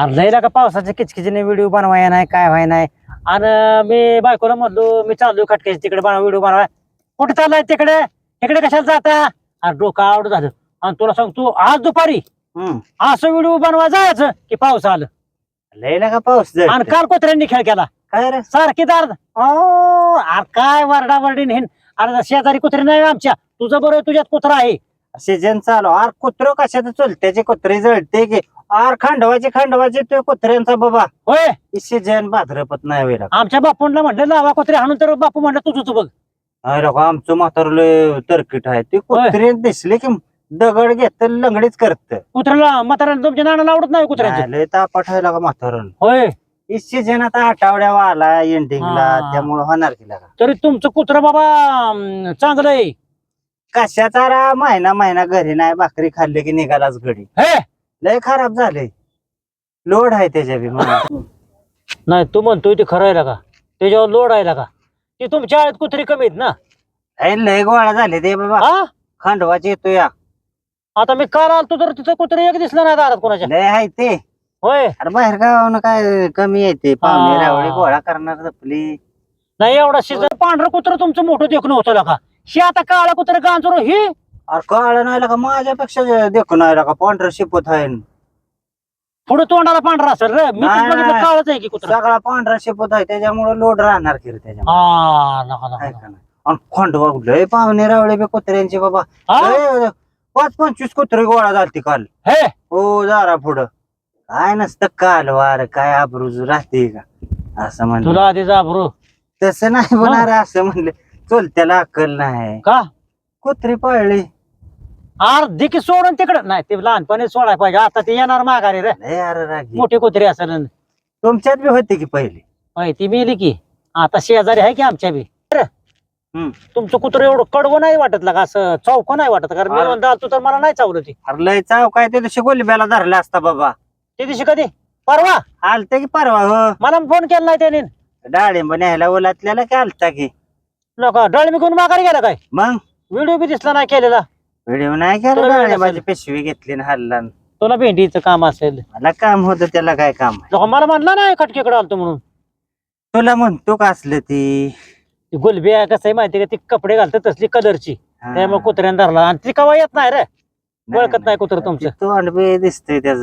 अरे लय का पावसाच्या किचकिचीने व्हिडिओ बनवाय नाही काय व्हाय नाही. आणि मी बायकोला म्हणलो मी चाललो खटक्याची तिकडे बनवा व्हिडिओ बनवाय कुठे चाललाय तिकडे? इकडे कशाला जाता? अरे डोकं आवड झालं. आणि तुला सांगतो आज दुपारी. असं व्हिडिओ बनवा जायचं की पाऊस आलं. लय का पाऊस. आणि काल कुत्र्यांनी खेळ केला. काय रे? सारखी दार. अरे काय वरडावरडी नेन. अरे शेजारी कुत्रे नाही आमच्या. तुझं बरोबर तुझ्यात कुत्रा आहे. सीजन चालू. आर कुत्र कशात चुलत्याचे कुत्रे जळते की. आर खांडवाचे खांडवाचे ते कुत्र्यांचा बाबा. होय. सीजन भाद्रपत नाही वेळा आमच्या बापूंना म्हणलं लावा कुत्रे हाणून तर बापू म्हणलं तुझं तू बघ अरे का आमचं म्हातारं लय तरकीट आहे. ते कुत्रे दिसले की दगड घेत लंगडीच करत. कुत्र्याला म्हाताऱ्याला तुमच्या नानाला आवडत नाही कुत्र्यांचं. लय तापा ठेवला का म्हातारण होय. सीजन आता आठवड्यावर आला एंडिंगला हा. त्यामुळे होणार की लागा. तरी तुमचं कुत्र बाबा अं, चांगलं आहे कशाचा रा महिना महिना घरी नाही भाकरी खाल्ली की निघालाच घडी हे. लय खराब झाले लोड आहे त्याच्या बी मनात. नाही तू म्हणतोय ते खरं आहे का? त्याच्यावर लोड आहे का? ती तुमच्या आळ्यात कुत्री कमी आहेत ना? अरे लय गोळा झाले ते बाबा. हा? खंडवाचे येतो या आता मी काल आलतो तर तिथं कुत्रे एक दिसलं नाही दारात कोणाच्या. लय आहे ते. होय. अरे बाहेर गावानं काय कमी येते पाहुणे हा. रावळे गोळा करणार आपली नाही एवढा शिजर पांढरं कुत्र तुमचं मोठं देखणं होतं का? हे आता काळा कुत्र गांजरो हे? अरे काळ नाही का माझ्यापेक्षा देखून नाही का पांढरं शिपत आहे. पुढे तोंडाला पांढरा असेल रे. मी नाही, बघितलं नाही. काळच आहे की कुत्र. सगळा पांढरा शिपत आहे त्याच्यामुळे लोड राहणार की रे त्याच्यामुळे. हा नका नका आहे का नाही? आणि खंडवा लय पाहुणे रावळे बे कुत्र्यांचे बाबा. हा? लय, पाच पंचवीस कुत्रे गोळा झालती काल. हे? हो जरा पुढं. काय नसतं काल वार काय आबरूज राहते का? असं म्हणलं. तुला आधी जा बरो तसं नाही होणार असं म्हणलं. चोलत्याला अक्कल नाही. का? कुत्री पाळली. अर्धी की सोडून तिकडं. नाही ते लहानपणी सोडाय पाहिजे. आता ते येणार माघारी रे. लय अरे रागी. मोठी कुत्री असेल. तुमच्यात बी होते की पहिली? होय ती मेली की. आता शेजारी आहे की आमच्या बी. बरं. हम्म. तुमचं कुत्र एवढं कडवं नाही वाटत का असं चौक नाही वाटत. कारण मी अरे. म्हणतो आलतो तर मला नाही चावलं ती. अरे लय चाव. काय ते दिवशी गोलीब्याला धरला असता बाबा. ते दिवशी कधी? परवा? आलते की परवा हो. मला फोन केला नाही त्याने. डाळिंब न्यायला ओलातल्याला की आलता की? लोक डळमी घेऊन माघारी गेला काय? मग? व्हिडिओ बी दिसला नाही केलेला. व्हिडिओ नाही तुला केला डाळिंबाची. पिशवी घेतली ना हल्ला तुला भेंडीचं काम असेल. मला काम होतं त्याला काय काम आहे? लोक मला म्हणला नाही खटकेकडे आलतो म्हणून. तुला म्हणतो का असलं ती? ती गुलबी आहे कसं आहे माहिती का? ती कपडे घालतात तसली कलरची. हा. त्यामुळे कुत्र्याने धरला आणि ती कवा येत नाही रे? नाही, ओळखत नाही. कुत्रं तुमचं. तोंड बी दिसतंय त्याच.